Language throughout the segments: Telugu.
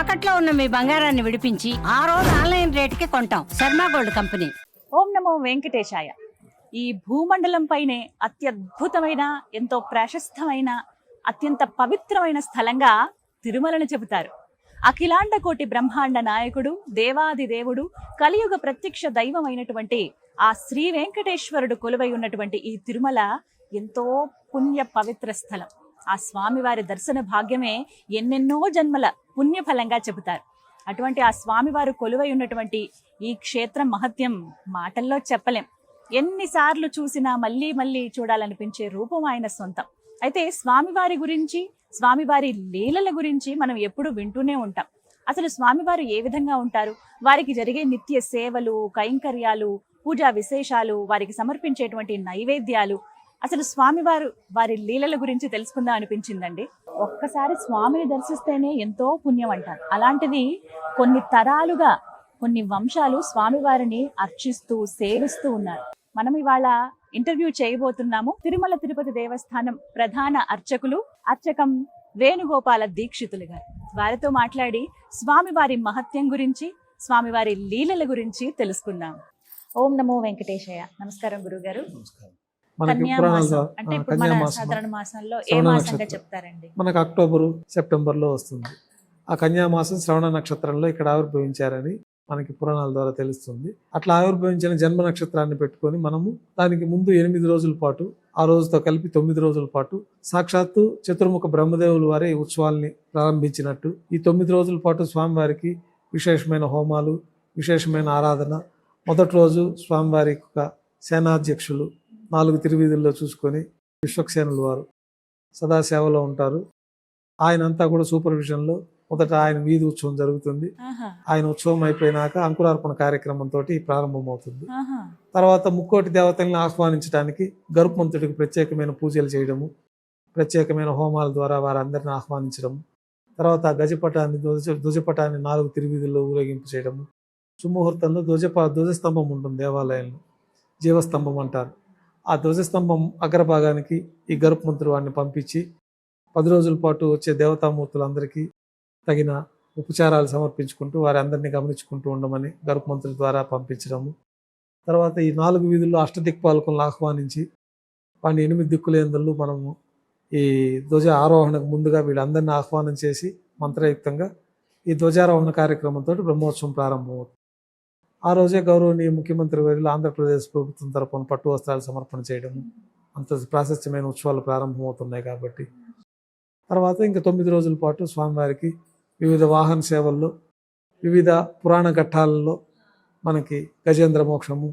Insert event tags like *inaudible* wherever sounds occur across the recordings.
తాకట్లో ఉన్న మీ బంగారాన్ని విడిపించి ఆ రోజు ఆన్లైన్ రేటుకి కొంటాం. Sharma gold company. ఓం నమో వెంకటేశాయ. ఈ భూమండలం పైనే అత్యద్భుతమైన ఎంతో ప్రశస్తమైన అత్యంత పవిత్రమైన స్థలంగా తిరుమలను చెబుతారు. అఖిలాండ కోటి బ్రహ్మాండ నాయకుడు దేవాది దేవుడు కలియుగ ప్రత్యక్ష దైవమైనటువంటి ఆ శ్రీ వెంకటేశ్వరుడు కొలువై ఉన్నటువంటి ఈ తిరుమల ఎంతో పుణ్య పవిత్ర స్థలం. ఆ స్వామివారి దర్శన భాగ్యమే ఎన్నెన్నో జన్మల పుణ్యఫలంగా చెబుతారు. అటువంటి ఆ స్వామివారు కొలువై ఉన్నటువంటి ఈ క్షేత్రం మహత్యం మాటల్లో చెప్పలేం. ఎన్నిసార్లు చూసినా మళ్ళీ మళ్ళీ చూడాలనిపించే రూపం ఆయన సొంతం. అయితే స్వామివారి గురించి స్వామివారి లీలల గురించి మనం ఎప్పుడు వింటూనే ఉంటాం. అసలు స్వామివారు ఏ విధంగా ఉంటారు? వారికి జరిగే నిత్య సేవలు కైంకర్యాలు పూజా విశేషాలు వారికి సమర్పించేటువంటి నైవేద్యాలు అసలు స్వామివారు వారి లీలల గురించి తెలుసుకుందాం అనిపించిందండి. ఒక్కసారి స్వామిని దర్శిస్తేనే ఎంతో పుణ్యం అంటారు. అలాంటిది కొన్ని తరాలుగా కొన్ని వంశాలు స్వామివారిని అర్చిస్తూ సేవిస్తూ ఉన్నారు. మనం ఇవాళ ఇంటర్వ్యూ చేయబోతున్నాము. తిరుమల తిరుపతి దేవస్థానం ప్రధాన అర్చకులు అర్చకం వేణుగోపాల దీక్షితులు గారు. వారితో మాట్లాడి స్వామివారి మహత్యం గురించి స్వామివారి లీలల గురించి తెలుసుకుందాం. ఓం నమో వెంకటేశయ్య. నమస్కారం గురుగారు. నమస్కారం. మనకి పురాణాల. చెప్తారండి? మనకు అక్టోబరు సెప్టెంబర్లో వస్తుంది. ఆ కన్యామాసం శ్రవణ నక్షత్రంలో ఇక్కడ ఆవిర్భవించారని మనకి పురాణాల ద్వారా తెలుస్తుంది. అట్లా ఆవిర్భవించిన జన్మ నక్షత్రాన్ని పెట్టుకొని మనము దానికి ముందు ఎనిమిది రోజుల పాటు ఆ రోజుతో కలిపి తొమ్మిది రోజుల పాటు సాక్షాత్తు చతుర్ముఖ బ్రహ్మదేవుల వారే ఉత్సవాల్ని ప్రారంభించినట్టు ఈ తొమ్మిది రోజుల పాటు స్వామివారికి విశేషమైన హోమాలు విశేషమైన ఆరాధన మొదటి రోజు స్వామివారి యొక్క సేనాధ్యక్షులు నాలుగు తిరువీధుల్లో చూసుకొని విశ్వక్సేనుల వారు సదా సేవలో ఉంటారు. ఆయన అంతా కూడా సూపర్విజన్లో మొదట ఆయన వీధి ఉత్సవం జరుగుతుంది. ఆయన ఉత్సవం అయిపోయినాక అంకురార్పణ కార్యక్రమంతో ప్రారంభమవుతుంది. తర్వాత ముక్కోటి దేవతల్ని ఆహ్వానించడానికి గరుత్మంతుడికి ప్రత్యేకమైన పూజలు చేయడము ప్రత్యేకమైన హోమాల ద్వారా వారందరిని ఆహ్వానించడం తర్వాత గజపటాన్ని ధ్వజ ధ్వజపటాన్ని నాలుగు తిరువీధుల్లో ఊరేగింపు చేయడము సుముహూర్తంలో ధ్వజప ధ్వజస్తంభం ఉంటుంది దేవాలయంలో. జీవస్తంభం అంటారు. ఆ ధ్వజస్తంభం అగ్రభాగానికి ఈ గరుత్మంతుడు వాడిని పంపించి పది రోజుల పాటు వచ్చే దేవతామూర్తులందరికీ తగిన ఉపచారాలు సమర్పించుకుంటూ వారి అందరినీ గమనించుకుంటూ ఉండమని గరుత్మంతుడి ద్వారా పంపించడము. తర్వాత ఈ నాలుగు వీధుల్లో అష్టదిక్పాలకులను ఆహ్వానించి వాడిని ఎనిమిది దిక్కులేందులు మనము ఈ ధ్వజ ఆరోహణకు ముందుగా వీళ్ళందరినీ ఆహ్వానం చేసి మంత్రయుక్తంగా ఈ ధ్వజారోహణ కార్యక్రమంతో బ్రహ్మోత్సవం ప్రారంభమవుతుంది. ఆ రోజే గౌరవనీయ ముఖ్యమంత్రి వర్యులు ఆంధ్రప్రదేశ్ ప్రభుత్వం తరపున పట్టు వస్త్రాలు సమర్పణ చేయడం అంత ప్రాశస్త్యమైన ఉత్సవాలు ప్రారంభమవుతున్నాయి కాబట్టి. తర్వాత ఇంకా తొమ్మిది రోజుల పాటు స్వామివారికి వివిధ వాహన సేవల్లో వివిధ పురాణ ఘట్టాలలో మనకి గజేంద్ర మోక్షము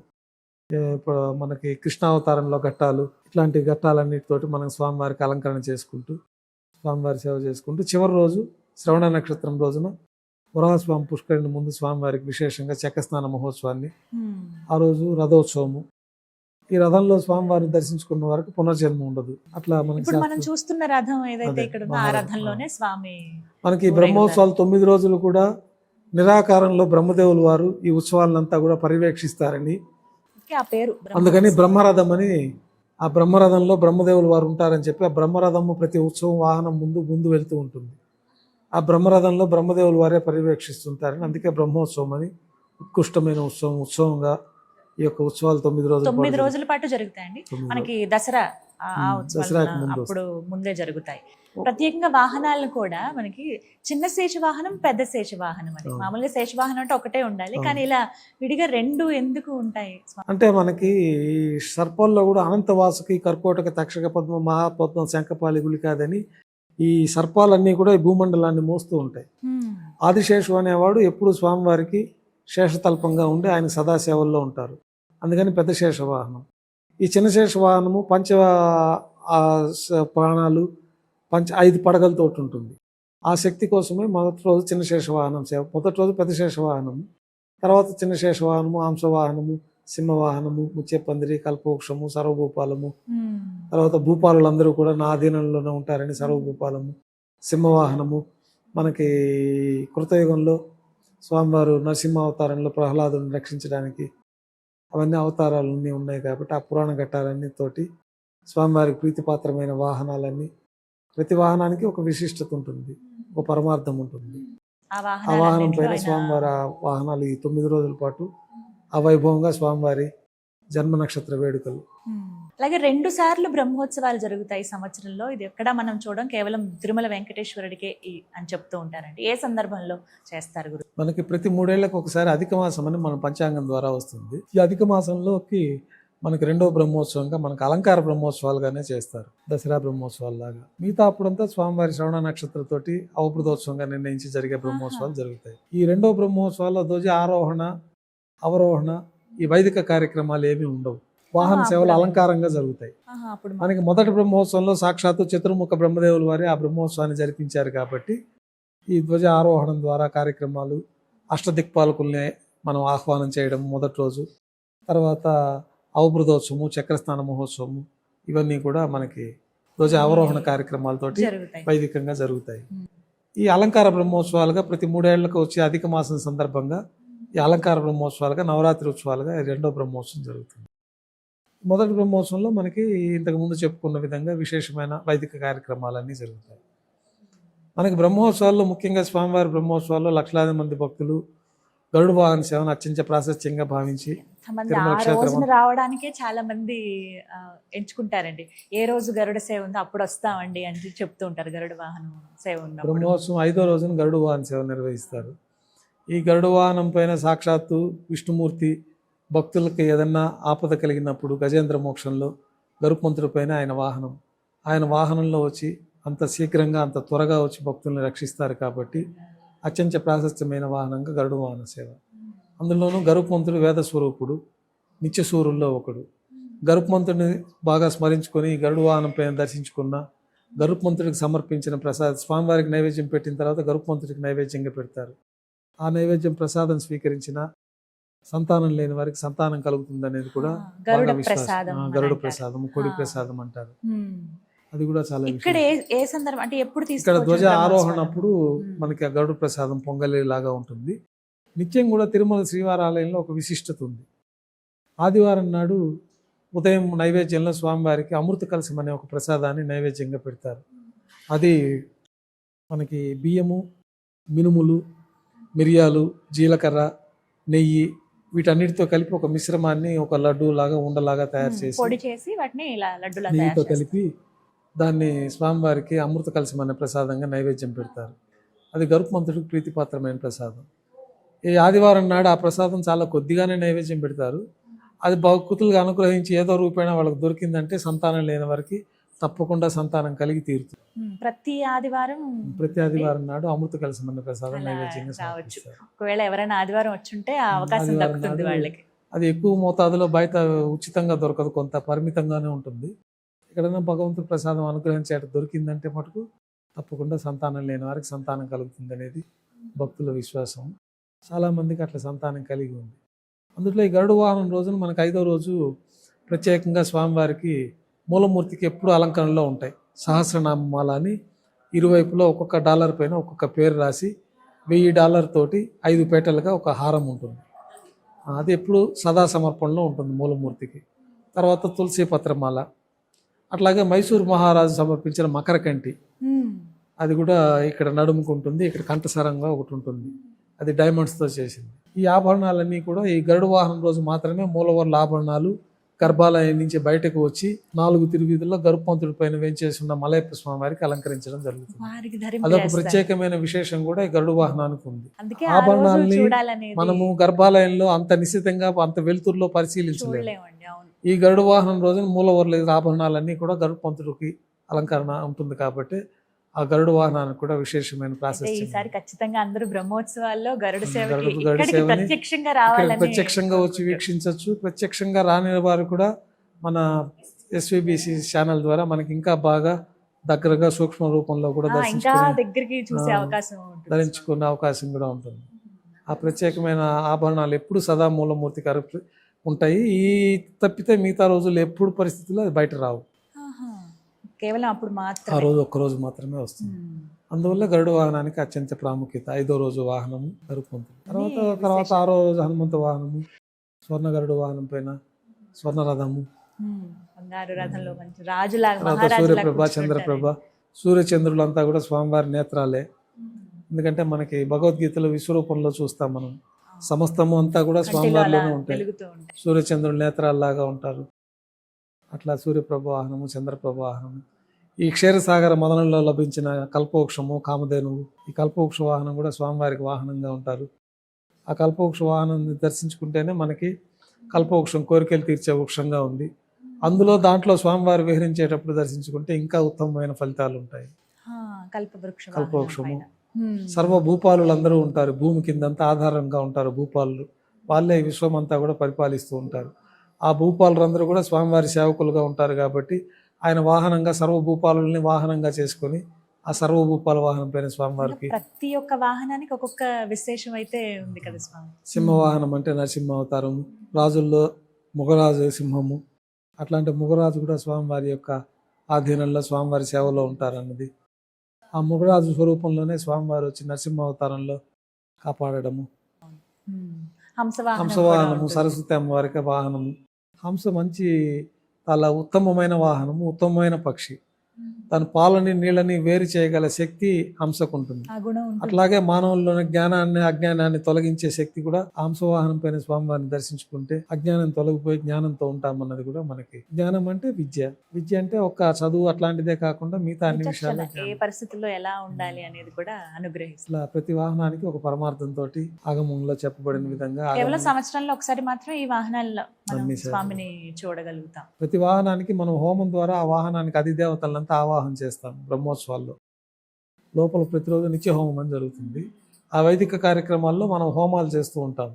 ఇప్పుడు మనకి కృష్ణావతారంలో ఘట్టాలు ఇట్లాంటి ఘట్టాలన్నిటితోటి మనం స్వామివారికి అలంకరణ చేసుకుంటూ స్వామివారి సేవ చేసుకుంటూ చివరి రోజు శ్రవణ నక్షత్రం రోజున వరాహస్వామి పుష్కరిణి ముందు స్వామివారికి విశేషంగా చక్రస్నాన మహోత్సవాన్ని. ఆ రోజు రథోత్సవము ఈ రథంలో స్వామివారిని దర్శించుకున్న వరకు పునర్జన్మ ఉండదు అట్లా మనకి మనం చూస్తున్న రథం ఏదైతే ఇక్కడ ఉందో ఆ మహారథం. రథంలోనే స్వామి మనకి. బ్రహ్మోత్సవాలు తొమ్మిది రోజులు కూడా నిరాకారంలో బ్రహ్మదేవులు వారు ఈ ఉత్సవాలంతా కూడా పర్యవేక్షిస్తారని పేరు అందుకని బ్రహ్మరథం అని ఆ బ్రహ్మరథంలో బ్రహ్మదేవులు వారు ఉంటారని చెప్పి ఆ బ్రహ్మరథము ప్రతి ఉత్సవం వాహనం ముందు ముందు వెళ్తూ ఉంటుంది ఆ బ్రహ్మరథంలో బ్రహ్మదేవులు వారే పర్యవేక్షిస్తుంటారని అందుకే బ్రహ్మోత్సవం అని ఉత్కృష్టమైన ఉత్సవం ఉత్సవంగా ఈ యొక్క ఉత్సవాలు తొమ్మిది రోజుల తొమ్మిది రోజుల పాటు జరుగుతాయండి. మనకి దసరా అప్పుడు ముందే జరుగుతాయి. ప్రత్యేకంగా వాహనాలను కూడా మనకి చిన్న శేష వాహనం పెద్ద శేష వాహనం అని. మామూలుగా శేష వాహనం అంటే ఒకటే ఉండాలి. కానీ ఇలా విడిగా రెండు ఎందుకు ఉంటాయి? అంటే మనకి ఈ సర్పాల్లో కూడా అనంతవాసుకి కర్కోటక తక్షక పద్మ మహాపద్మ శంఖపాలి గుళికాదని ఈ సర్పాలన్నీ కూడా ఈ భూమండలాన్ని మోస్తూ ఉంటాయి. ఆదిశేషు అనేవాడు ఎప్పుడు స్వామివారికి శేషతల్పంగా ఉండి ఆయన సదాసేవల్లో ఉంటారు. అందుకని పెద్ద శేష వాహనం ఈ చిన్న శేష వాహనము పంచ ప్రాణాలు పంచ ఐదు పడగలతో ఉంటుంది. ఆ శక్తి కోసమే మొదటి రోజు చిన్న శేష వాహనం సేవ మొదటి రోజు పెద్ద శేష వాహనము తర్వాత చిన్న శేష వాహనము హంసవాహనము సింహవాహనము ముచ్చేపందిరి కల్పవృక్షము సర్వభూపాలము. హ్మ్. తర్వాత భూపాలులందరూ కూడా నా అధీనంలోనే ఉంటారని సర్వభూపాలము. సింహవాహనము మనకి కృతయుగంలో స్వామివారు నరసింహ అవతారంలో ప్రహ్లాదుని రక్షించడానికి అవన్నీ అవతారాలు అన్నీ ఉన్నాయి కాబట్టి ఆ పురాణ ఘట్టాలన్నీ తోటి స్వామివారికి ప్రీతిపాత్రమైన వాహనాలన్నీ ప్రతి వాహనానికి ఒక విశిష్టత ఉంటుంది ఒక పరమార్థం ఉంటుంది. ఆ వాహనం పైన స్వామివారి ఆ వాహనాలు ఈ తొమ్మిది రోజుల పాటు అవైభవంగా స్వామివారి జన్మ నక్షత్ర వేడుకలు. అలాగే రెండు సార్లు బ్రహ్మోత్సవాలు జరుగుతాయి సంవత్సరంలో. ఇది ఎక్కడ మనం చూడడం కేవలం తిరుమల వెంకటేశ్వరుడికే అని చెప్తూ ఉంటారండి. ఏ సందర్భంలో చేస్తారు గురు? మనకి ప్రతి మూడేళ్ళకు ఒకసారి అధిక మాసం అని మన పంచాంగం ద్వారా వస్తుంది. ఈ అధిక మాసంలోకి మనకి రెండో బ్రహ్మోత్సవంగా మనకు అలంకార బ్రహ్మోత్సవాలుగానే చేస్తారు. దసరా బ్రహ్మోత్సవాలు లాగా మిగతా అప్పుడంతా స్వామివారి శ్రవణ నక్షత్రతోటి అవపృతోత్సవంగా నిర్ణయించి జరిగే బ్రహ్మోత్సవాలు జరుగుతాయి. ఈ రెండో బ్రహ్మోత్సవాల్లో ధ్వజ ఆరోహణ అవరోహణ ఈ వైదిక కార్యక్రమాలు ఏమీ ఉండవు. వాహన సేవలు అలంకారంగా జరుగుతాయి. మనకి మొదటి బ్రహ్మోత్సవంలో సాక్షాత్తు చతుర్ముఖ బ్రహ్మదేవుల వారి ఆ బ్రహ్మోత్సవాన్ని జరిపించారు కాబట్టి ఈ ధ్వజ ఆరోహణం ద్వారా కార్యక్రమాలు అష్టదిక్పాలకుల్ని మనం ఆహ్వానం చేయడం మొదటి రోజు. తర్వాత అవబృతోత్సవము చక్రస్నాన మహోత్సవము ఇవన్నీ కూడా మనకి ధ్వజ అవరోహణ కార్యక్రమాలతోటి వైదికంగా జరుగుతాయి. ఈ అలంకార బ్రహ్మోత్సవాలుగా ప్రతి మూడేళ్ళకు వచ్చే అధిక మాసం సందర్భంగా ఈ అలంకార బ్రహ్మోత్సవాలుగా నవరాత్రి ఉత్సవాలుగా రెండో బ్రహ్మోత్సవం జరుగుతుంది. మొదటి బ్రహ్మోత్సవంలో మనకి ఇంతకు ముందు చెప్పుకున్న విధంగా విశేషమైన వైదిక కార్యక్రమాలన్నీ జరుగుతాయి. మనకి బ్రహ్మోత్సవాల్లో ముఖ్యంగా స్వామివారి బ్రహ్మోత్సవాల్లో లక్షలాది మంది భక్తులు గరుడు వాహన సేవను అత్యంత ప్రాశస్త్యంగా భావించి రావడానికే చాలా మంది ఎంచుకుంటారండి. ఏ రోజు గరుడ సేవ ఉందో అప్పుడు వస్తామండి అని చెప్తూ ఉంటారు గరుడ వాహనం సేవ బ్రహ్మోత్సవం ఐదో రోజున గరుడు వాహన సేవ నిర్వహిస్తారు. ఈ గరుడు వాహనం పైన సాక్షాత్తు విష్ణుమూర్తి భక్తులకు ఏదన్నా ఆపద కలిగినప్పుడు గజేంద్ర మోక్షంలో గరుపంతుడి పైన ఆయన వాహనం. ఆయన వాహనంలో వచ్చి అంత శీఘ్రంగా అంత త్వరగా వచ్చి భక్తుల్ని రక్షిస్తారు కాబట్టి అత్యంత ప్రాశస్త్యమైన వాహనంగా గరుడు వాహన సేవ. అందులోనూ గరుపంతుడు వేద స్వరూపుడు ఒకడు. గరుపమంతుడిని బాగా స్మరించుకొని గరుడు వాహనం పైన దర్శించుకున్న గరుపమంతుడికి సమర్పించిన ప్రసాద్ స్వామివారికి నైవేద్యం పెట్టిన తర్వాత గరుపమంతుడికి నైవేద్యంగా పెడతారు. ఆ నైవేద్యం ప్రసాదం స్వీకరించిన సంతానం లేని వారికి సంతానం కలుగుతుంది అనేది కూడా గరుడ. ప్రసాదం గరుడ. ప్రసాదం కొడి. ప్రసాదం అంటారు. అది కూడా చాలా ఇక్కడ. ఏ సందర్భం అంటే ఎప్పుడు ఇక్కడ ధ్వజ? ఆరోహణప్పుడు మ్మ్. మనకి ఆ గరుడ ప్రసాదం పొంగలి లాగా ఉంటుంది నిత్యం కూడా తిరుమల శ్రీవారాలయంలో ఒక విశిష్టత ఉంది ఆదివారం నాడు ఉదయం నైవేద్యంలో స్వామివారికి అమృత కలశం అనే ఒక ప్రసాదాన్ని నైవేద్యంగా పెడతారు అది మనకి బియ్యము మినుములు మిరియాలు జీలకర్ర నెయ్యి వీటన్నిటితో కలిపి ఒక మిశ్రమాన్ని ఒక లడ్డు లాగా ఉండలాగా తయారు చేసి పొడి చేసి వాటిని ఇలా లడ్డులా నెయ్యితో. కలిపి దాన్ని స్వామివారికి అమృత కలశం అనే ప్రసాదంగా నైవేద్యం పెడతారు. అది గరుత్మంతుడికి ప్రీతిపాత్రమైన ప్రసాదం. ఈ ఆదివారం నాడు ఆ ప్రసాదం చాలా కొద్దిగానే నైవేద్యం పెడతారు. అది భక్తులుగా అనుగ్రహించి ఏదో రూపేణ వాళ్ళకి దొరికిందంటే సంతానం లేని వారికి తప్పకుండా సంతానం కలిగి తీరుతుంది. ప్రతి ఆదివారం ప్రతి ఆదివారం నాడు అమృత అనే ప్రసాదం నైవేద్యంగా ఒకవేళ ఎవరైనా ఆదివారం వచ్చుంటే అవకాశం దక్కుతుంది వాళ్ళకి. అది ఎక్కువ మోతాదులో బయట ఉచితంగా దొరకదు కొంత పరిమితంగానే ఉంటుంది. ఎక్కడైనా భగవంతుడి ప్రసాదం అనుగ్రహించేట దొరికిందంటే మటుకు తప్పకుండా సంతానం లేని వారికి సంతానం కలుగుతుంది అనేది భక్తుల విశ్వాసం. చాలా మందికి అట్లా సంతానం కలిగి ఉంది. అందులో ఈ గరుడు వాహనం రోజున మనకు ఐదో రోజు ప్రత్యేకంగా స్వామివారికి మూలమూర్తికి ఎప్పుడు అలంకరణలో ఉంటాయి. సహస్రనామాల అని ఇరువైపులో ఒక్కొక్క డాలర్ పైన ఒక్కొక్క పేరు రాసి వెయ్యి డాలర్ తోటి ఐదు పేటలుగా ఒక హారం ఉంటుంది. అది ఎప్పుడు సదా సమర్పణలో ఉంటుంది మూలమూర్తికి. తర్వాత తులసి పత్రమాల అట్లాగే మైసూర్ మహారాజు సమర్పించిన మకరకంటి అది కూడా ఇక్కడ నడుముకు ఉంటుంది ఇక్కడ కంఠసరంగా ఒకటి ఉంటుంది. అది డైమండ్స్తో చేసింది. ఈ ఆభరణాలన్నీ కూడా ఈ గరుడు వాహనం రోజు మాత్రమే మూలవర్ల ఆభరణాలు గర్భాలయం నుంచి బయటకు వచ్చి నాలుగు తిరువీధుల్లో గరుపంతుడి పైన వేంచేసి ఉన్న మలయప్ప స్వామి వారికి అలంకరించడం జరుగుతుంది. అదొక. ప్రత్యేకమైన విశేషం కూడా ఈ గరుడు వాహనానికి ఉంది. ఆభరణాల్ని మనము గర్భాలయంలో అంత నిశ్చితంగా అంత వెలుతురులో పరిశీలించలేము. ఈ గరుడు వాహనం రోజున మూలవర్ల ఆభరణాలన్నీ కూడా గరుడు పంతుడికి అలంకరణ ఉంటుంది కాబట్టి ఆ గరుడు వాహనానికి కూడా విశేషమైన ప్రాశస్త్యం ఈసారి ఖచ్చితంగా అందరూ బ్రహ్మోత్సవాల్లో గరుడ సేవకి సేవని ప్రత్యక్షంగా రావాలని ప్రత్యక్షంగా వచ్చి వీక్షించవచ్చు. ప్రత్యక్షంగా రాని వారు కూడా మన ఎస్విబిసి ఛానల్ ద్వారా మనకి ఇంకా బాగా దగ్గరగా సూక్ష్మ రూపంలో కూడా దగ్గరికి చూసే అవకాశం ధరించుకునే అవకాశం కూడా ఉంటుంది. ఆ ప్రత్యేకమైన ఆభరణాలు ఎప్పుడు సదా మూలమూర్తి గారు ఉంటాయి. ఈ తప్పితే మిగతా రోజులు ఎప్పుడు పరిస్థితుల్లో అది బయట రావు. కేవలం అప్పుడు ఆ మాత్రమే రోజు ఒక్క రోజు మాత్రమే వస్తుంది. అందువల్ల గరుడు వాహనానికి అత్యంత ప్రాముఖ్యత ఐదో రోజు వాహనము గరుపొంతుంది తర్వాత తర్వాత. ఆరో రోజు హనుమంత వాహనము స్వర్ణ గరుడు వాహనం పైన స్వర్ణ రథము. బంగారు రథంలో మంచి రాజులాగా సూర్యప్రభ. చంద్రప్రభ. సూర్యచంద్రులంతా కూడా స్వామివారి నేత్రాలే. ఎందుకంటే మనకి భగవద్గీతలో విశ్వరూపంలో చూస్తాం మనం. సమస్తము అంతా కూడా స్వామివారిలోనే ఉంటాయి. సూర్యచంద్రుడు నేత్రాల్లాగా ఉంటారు. అట్లా సూర్యప్రభ వాహనము చంద్రప్రభ వాహనము. ఈ క్షీరసాగర మొదలలో లభించిన కల్పవృక్షము కామధేనువు ఈ కల్పవృక్ష వాహనం కూడా స్వామివారికి వాహనంగా ఉంటారు. ఆ కల్పవృక్ష వాహనాన్ని దర్శించుకుంటేనే మనకి కల్పవృక్షం కోరికలు తీర్చే వృక్షంగా ఉంది. అందులో దాంట్లో స్వామివారు విహరించేటప్పుడు దర్శించుకుంటే ఇంకా ఉత్తమమైన ఫలితాలు ఉంటాయి. ఆ, కల్పవృక్ష వాహనం కల్పవృక్షము. సర్వ భూపాలులు అందరూ ఉంటారు. భూమి కిందంతా ఆధారంగా ఉంటారు భూపాలులు. వాళ్ళే ఈ విశ్వం అంతా కూడా పరిపాలిస్తూ ఉంటారు. ఆ భూపాలులందరూ కూడా స్వామివారి సేవకులుగా ఉంటారు కాబట్టి ఆయన వాహనంగా సర్వ భూపాలుల్ని వాహనంగా చేసుకొని ఆ సర్వ భూపాల వాహనం పైన స్వామివారికి ప్రతి ఒక్క వాహనానికి ఒక్కొక్క విశేషం అయితే ఉంది కదా స్వామి. సింహవాహనం అంటే నరసింహ అవతారము రాజుల్లో ముగరాజు సింహము. అట్లాంటి ముగరాజు కూడా స్వామివారి యొక్క ఆధీనంలో స్వామివారి సేవలో ఉంటారన్నది. ఆ ముగరాజు స్వరూపంలోనే స్వామివారు వచ్చి నరసింహ అవతారంలో కాపాడడము. కూడా హంసవాహనము. సరస్వతి అమ్మవారికి వాహనము. హంస మంచి చాలా ఉత్తమమైన వాహనము ఉత్తమమైన పక్షి. తన పాలని నీళ్ళని వేరు చేయగల శక్తి హంసకు ఉంటుంది. ఆ. అట్లాగే మానవుల్లోని జ్ఞానాన్ని అజ్ఞానాన్ని తొలగించే శక్తి కూడా ఆ హంసవాహనం పైన స్వామివారిని దర్శించుకుంటే అజ్ఞానం తొలగిపోయి జ్ఞానంతో ఉంటామన్నది కూడా మనకి. జ్ఞానం అంటే విద్య. విద్య అంటే ఒక చదువు అట్లాంటిదే కాకుండా మిగతా అన్ని విషయాలు ఏ పరిస్థితుల్లో ఎలా ఉండాలి అనేది కూడా అనుగ్రహిస్తుంది. ప్రతి వాహనానికి ఒక పరమార్థంతో ఆగమంలో చెప్పబడిన విధంగా కేవలం సంవత్సరంలో ఒకసారి మాత్రం ఈ వాహనాల్లో. స్వామిని చూడగలుగుతాం. ప్రతి వాహనానికి మనం హోమం ద్వారా ఆ వాహనానికి అధిదేవతలంతా ఆవాహన చేస్తాం బ్రహ్మోత్సవాల్లో. లోపల ప్రతిరోజు నిత్య హోమం అని జరుగుతుంది. ఆ వైదిక కార్యక్రమాల్లో మనం హోమాలు చేస్తూ ఉంటాం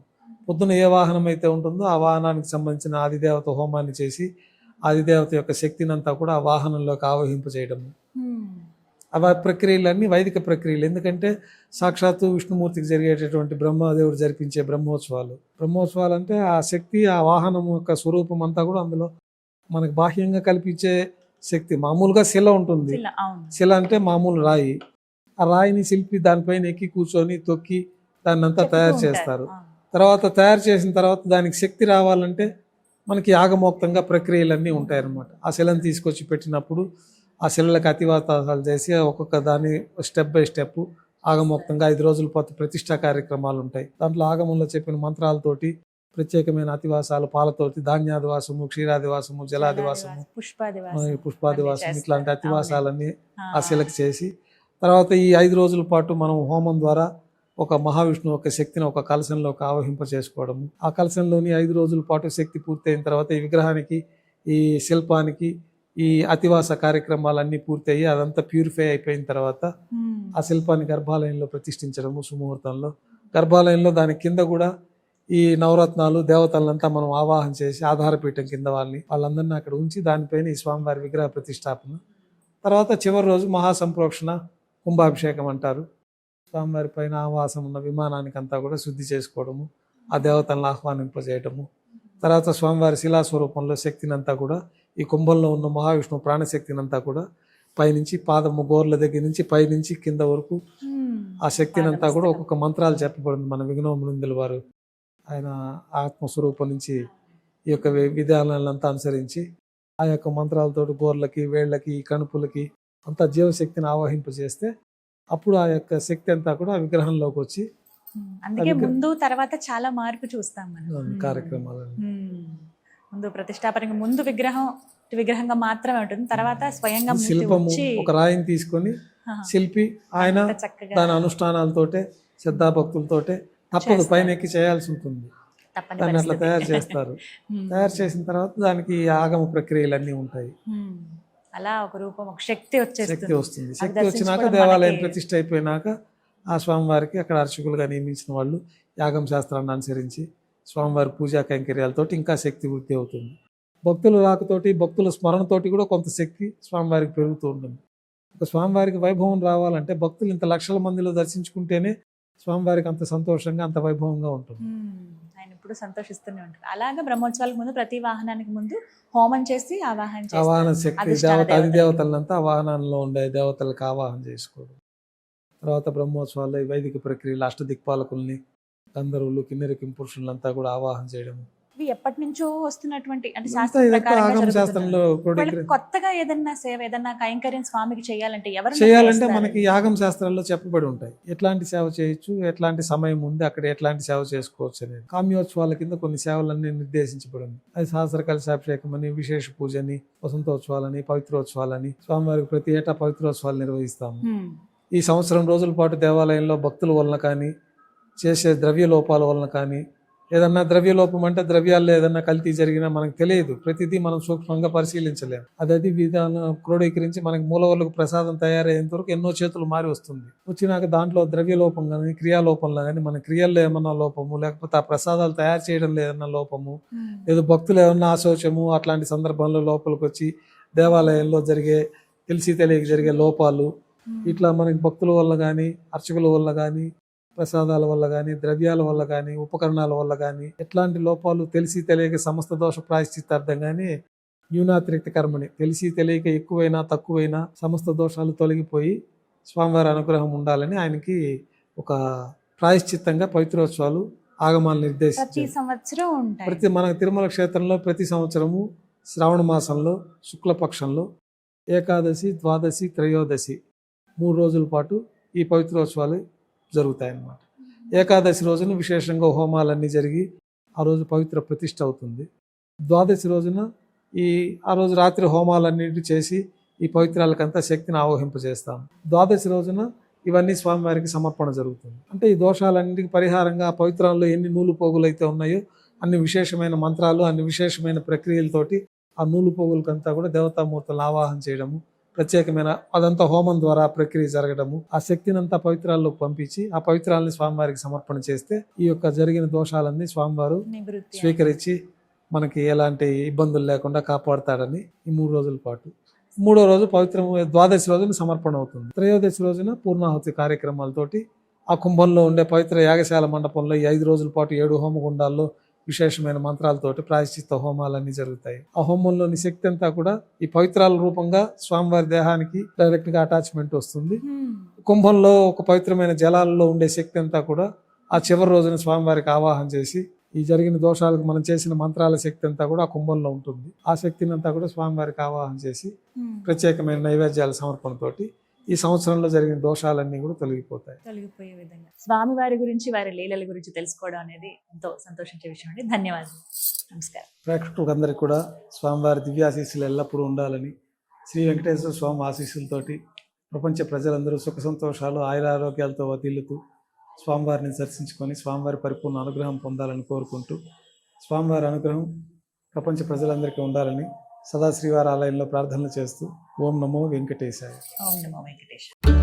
పొద్దున ఏ వాహనం అయితే ఉంటుందో ఆ వాహనానికి సంబంధించిన ఆదిదేవత హోమాన్ని చేసి ఆదిదేవత యొక్క శక్తిని అంతా కూడా ఆ వాహనంలోకి ఆవహింప చేయడము. అవి ఆ ప్రక్రియలన్నీ వైదిక ప్రక్రియలు. ఎందుకంటే సాక్షాత్తు విష్ణుమూర్తికి జరిగేటటువంటి బ్రహ్మదేవుడు జరిపించే బ్రహ్మోత్సవాలు. బ్రహ్మోత్సవాలు అంటే ఆ శక్తి ఆ వాహనం యొక్క స్వరూపం అంతా కూడా అందులో మనకు బాహ్యంగా కల్పించే శక్తి. మామూలుగా శిల ఉంటుంది. శిల అంటే మామూలు రాయి. ఆ రాయిని శిల్పి దానిపైన ఎక్కి కూర్చొని తొక్కి దాన్ని అంతా తయారు. చేస్తారు. తర్వాత తయారు చేసిన తర్వాత దానికి శక్తి రావాలంటే మనకి ఆగమోక్తంగా ప్రక్రియలన్నీ ఉంటాయన్నమాట. ఆ శిలను తీసుకొచ్చి పెట్టినప్పుడు ఆ శిలలకు అతివాతాలు చేసి ఒక్కొక్క దాన్ని స్టెప్ బై స్టెప్ ఆగమోక్తంగా ఐదు రోజుల పాటు ప్రతిష్టా కార్యక్రమాలు ఉంటాయి. దాంట్లో ఆగమంలో చెప్పిన మంత్రాలతోటి ప్రత్యేకమైన అతివాసాలు పాలతోటి ధాన్యాదివాసము క్షీరాదివాసము జలాదివాసము పుష్పాదివాసం ఆ, పుష్పాదివాసం ఇట్లాంటి. అతివాసాలన్నీ ఆ. శిలకు చేసి తర్వాత ఈ ఐదు రోజుల పాటు మనం హోమం ద్వారా ఒక మహావిష్ణువు ఒక శక్తిని ఒక కలశంలోకి ఆవహింప చేసుకోవడము ఆ కలశంలోని ఐదు రోజుల పాటు శక్తి పూర్తయిన తర్వాత ఈ విగ్రహానికి ఈ శిల్పానికి ఈ అతివాస కార్యక్రమాలన్నీ పూర్తయి అదంతా ప్యూరిఫై అయిపోయిన తర్వాత. ఆ శిల్పాన్ని గర్భాలయంలో ప్రతిష్ఠించడము సుముహూర్తంలో గర్భాలయంలో దాని కింద కూడా ఈ నవరత్నాలు దేవతలంతా మనం ఆవాహన చేసి ఆధారపీఠం కింద వాళ్ళని వాళ్ళందరినీ అక్కడ ఉంచి దానిపైన ఈ స్వామివారి విగ్రహ ప్రతిష్టాపన. తర్వాత చివరి రోజు మహాసంప్రోక్షణ కుంభాభిషేకం అంటారు. స్వామివారి పైన ఆవాసం ఉన్న విమానానికి అంతా కూడా శుద్ధి చేసుకోవడము ఆ దేవతలను ఆహ్వానింపజేయటము తర్వాత స్వామివారి శిలాస్వరూపంలో శక్తిని అంతా కూడా ఈ కుంభంలో ఉన్న మహావిష్ణు ప్రాణశక్తిని అంతా కూడా పైనుంచి పాదము గోర్ల దగ్గర నుంచి పైనుంచి కింద వరకు. ఆ శక్తిని అంతా కూడా ఒక్కొక్క మంత్రాలు చెప్పబడింది మన విఘ్నోమునిందుల వారు. ఆయన ఆత్మస్వరూపం నుంచి ఈ యొక్క విధానాలంతా అనుసరించి ఆ యొక్క మంత్రాలతోటి గోర్లకి వేళ్ళకి కణుపులకి అంతా జీవశక్తిని ఆవాహింపజేస్తే అప్పుడు ఆ యొక్క శక్తి అంతా కూడా ఆ విగ్రహంలోకి వచ్చి. అందుకే అది- ముందు తర్వాత చాలా మార్పు చూస్తాం మనం హ్మ్. ముందు ప్రతిష్టాపనకి ముందు విగ్రహం విగ్రహంగా మాత్రమే ఉంటుంది తర్వాత స్వయంగా శిల్పము ఒక రాయిని తీసుకొని. శిల్పి ఆయన దాని అనుష్ఠానాలతోటే శ్రద్ధాభక్తులతోటే తప్పదు. పైన ఎక్కి చేయాల్సి ఉంటుంది దాన్ని అట్లా. తయారు చేస్తారు. *laughs* తయారు చేసిన తర్వాత దానికి ఆగమ ప్రక్రియలన్నీ ఉంటాయి హ్మ్. అలా ఒక రూపం ఒక శక్తి శక్తి వచ్చేస్తుంది వస్తుంది శక్తి వచ్చినాక దేవాలయం ప్రతిష్ట అయిపోయినాక ఆ స్వామివారికి అక్కడ అర్చకులుగా నియమించిన వాళ్ళు యాగం శాస్త్రాన్ని అనుసరించి స్వామివారి పూజా కైంకర్యాలతోటి ఇంకా శక్తి వృద్ధి అవుతుంది భక్తుల రాకతోటి భక్తుల స్మరణతోటి కూడా కొంత శక్తి స్వామివారికి పెరుగుతూ ఉంటుంది ఒక స్వామివారికి వైభవం రావాలంటే భక్తులు ఇంత లక్షల మందిలో దర్శించుకుంటేనే స్వామివారికి అంత సంతోషంగా అంత వైభవంగా ఉంటుంది. ఆయన ఎప్పుడు సంతోషిస్తూనే ఉంటారు. అలాగే బ్రహ్మోత్సవాలకు ముందు ప్రతి వాహనానికి ముందు హోమం చేసి ఆవాహన ఆ వాహన చేస్తారు. శక్తి దేవత అది దేవతలు. దేవతలంతా ఆ వాహనంలో ఉండే దేవతలకు ఆవాహన చేసుకోవడం. తర్వాత బ్రహ్మోత్సవాల్లో ఈ వైదిక ప్రక్రియలు అష్టదిక్పాలకుల్ని గంధర్వులు కిన్నెర కింపురుషులంతా కూడా ఆవాహన చేయడం ఇవి ఎప్పటి నుంచో వస్తున్నటువంటి అంటే. శాస్త్రంలో కొత్తగా ఏదన్నా సేవ ఏదన్నా కైంకర్యం స్వామికి చేయాలంటే ఎవరు చేయాలంటే? మనకి యాగం శాస్త్రాల్లో చెప్పబడి ఉంటాయి ఎట్లాంటి సేవ చేయొచ్చు ఎట్లాంటి సమయం ఉంది అక్కడ ఎట్లాంటి సేవ చేసుకోవచ్చు అనేది కామ్యోత్సవాల కింద కొన్ని సేవలన్నీ నిర్దేశించబడి ఉంది అది సహస్ర కలశాభిషేకం అని విశేష పూజని వసంతోత్సవాలని పవిత్రోత్సవాలని స్వామివారికి ప్రతి ఏటా పవిత్రోత్సవాలు నిర్వహిస్తాము. ఈ సంవత్సరం రోజుల పాటు దేవాలయంలో భక్తుల వలన కానీ చేసే ద్రవ్య లోపాల వలన కానీ ఏదన్నా ద్రవ్య లోపం అంటే ద్రవ్యాల్లో ఏదన్నా కల్తీ జరిగినా మనకు తెలియదు ప్రతిదీ మనం సూక్ష్మంగా పరిశీలించలేము అది అది విధానం క్రోడీకరించి మనకి మూలవలకు ప్రసాదం తయారయ్యేంత వరకు ఎన్నో చేతులు మారి వస్తుంది వచ్చినాక దాంట్లో ద్రవ్య లోపం కానీ క్రియాలోపంలో కానీ మన క్రియల్లో ఏమన్నా లోపము లేకపోతే ఆ ప్రసాదాలు తయారు చేయడంలో ఏదన్నా లోపము. ఏదో భక్తులు ఏమన్నా ఆశోచము అట్లాంటి సందర్భంలో లోపలికి వచ్చి దేవాలయంలో జరిగే తెలిసి తెలియక జరిగే లోపాలు. ఇట్లా మనకి భక్తుల వల్ల కానీ అర్చకుల వల్ల కానీ ప్రసాదాల వల్ల కానీ ద్రవ్యాల వల్ల కానీ ఉపకరణాల వల్ల కానీ ఎట్లాంటి లోపాలు తెలిసి తెలియక సమస్త దోష ప్రాయశ్చిత్తార్థం కానీ న్యూనాతిరిక్త కర్మని తెలిసి తెలియక ఎక్కువైనా తక్కువైనా సమస్త దోషాలు తొలగిపోయి స్వామివారి అనుగ్రహం ఉండాలని ఆయనకి ఒక ప్రాయశ్చిత్తంగా పవిత్రోత్సవాలు ఆగమాలు ప్రతి నిర్దేశించారు సంవత్సరం ఉంటాయి. ప్రతి మన తిరుమల క్షేత్రంలో ప్రతి సంవత్సరము శ్రావణ మాసంలో శుక్లపక్షంలో ఏకాదశి ద్వాదశి త్రయోదశి మూడు రోజుల పాటు ఈ పవిత్రోత్సవాలు జరుగుతాయన్నమాట. ఏకాదశి రోజున విశేషంగా హోమాలన్నీ జరిగి ఆ రోజు పవిత్ర ప్రతిష్ట అవుతుంది. ద్వాదశి రోజున ఈ ఆ రోజు రాత్రి హోమాలన్నిటి చేసి ఈ పవిత్రాలకంతా శక్తిని ఆవహింపజేస్తాం. ద్వాదశి రోజున ఇవన్నీ స్వామివారికి సమర్పణ జరుగుతుంది. అంటే ఈ దోషాలన్నింటికి పరిహారంగా ఆ పవిత్రాల్లో ఎన్ని నూలు పోగులు అయితే ఉన్నాయో అన్ని విశేషమైన మంత్రాలు అన్ని విశేషమైన ప్రక్రియలతోటి ఆ నూలు పోగులకంతా కూడా దేవతామూర్తులను ఆవాహన చేయడము ప్రత్యేకమైన అదంతా హోమం ద్వారా ప్రక్రియ జరగడము ఆ శక్తిని అంతా పవిత్రాల్లోకి పంపించి ఆ పవిత్రాలని స్వామివారికి సమర్పణ చేస్తే ఈ యొక్క జరిగిన దోషాలన్నీ స్వామివారు స్వీకరించి మనకి ఎలాంటి ఇబ్బందులు లేకుండా కాపాడతాడని ఈ మూడు రోజుల పాటు. మూడో రోజు పవిత్రం ద్వాదశి రోజున సమర్పణ అవుతుంది. త్రయోదశి రోజున పూర్ణాహుతి కార్యక్రమాలతోటి ఆ కుంభంలో ఉండే పవిత్ర యాగశాల మండపంలో ఈ ఐదు రోజుల పాటు ఏడు హోమగుండాల్లో విశేషమైన మంత్రాలతోటి ప్రాయశ్చిత్త హోమాలన్నీ జరుగుతాయి ఆ హోమంలోని శక్తి అంతా కూడా ఈ పవిత్రాల రూపంగా స్వామివారి దేహానికి డైరెక్ట్గా అటాచ్మెంట్ వస్తుంది. కుంభంలో ఒక పవిత్రమైన జలాలలో ఉండే శక్తి అంతా కూడా ఆ చివరి రోజున స్వామివారికి ఆవాహన చేసి ఈ జరిగిన దోషాలకు మనం చేసిన మంత్రాల శక్తి అంతా కూడా ఆ కుంభంలో ఉంటుంది ఆ శక్తిని అంతా కూడా స్వామివారికి ఆవాహన చేసి. ప్రత్యేకమైన నైవేద్యాల సమర్పణతోటి ఈ సంవత్సరంలో జరిగిన దోషాలన్నీ కూడా తొలగిపోతాయి. తొలగిపోయే విధంగా. స్వామి వారి గురించి వారి లీలల గురించి తెలుసుకోవడం అనేది ఎంతో సంతోషించే విషయం అండి. ధన్యవాదాలు. నమస్కారం. ప్రేక్షకులందరికీ కూడా స్వామివారి దివ్యాశీస్సులు ఎల్లప్పుడూ ఉండాలని శ్రీ వెంకటేశ్వర స్వామి ఆశీస్సులతోటి ప్రపంచ ప్రజలందరూ సుఖ సంతోషాలు ఆయురారోగ్యాలతో వదిల్లుతూ స్వామివారిని దర్శించుకొని స్వామివారి పరిపూర్ణ అనుగ్రహం పొందాలని కోరుకుంటూ స్వామివారి అనుగ్రహం ప్రపంచ ప్రజలందరికీ ఉండాలని సదాశ్రీవారి ఆలయంలో ప్రార్థనలు చేస్తూ ఓం నమో వెంకటేశాయ. ఓం నమో వెంకటేశ్వర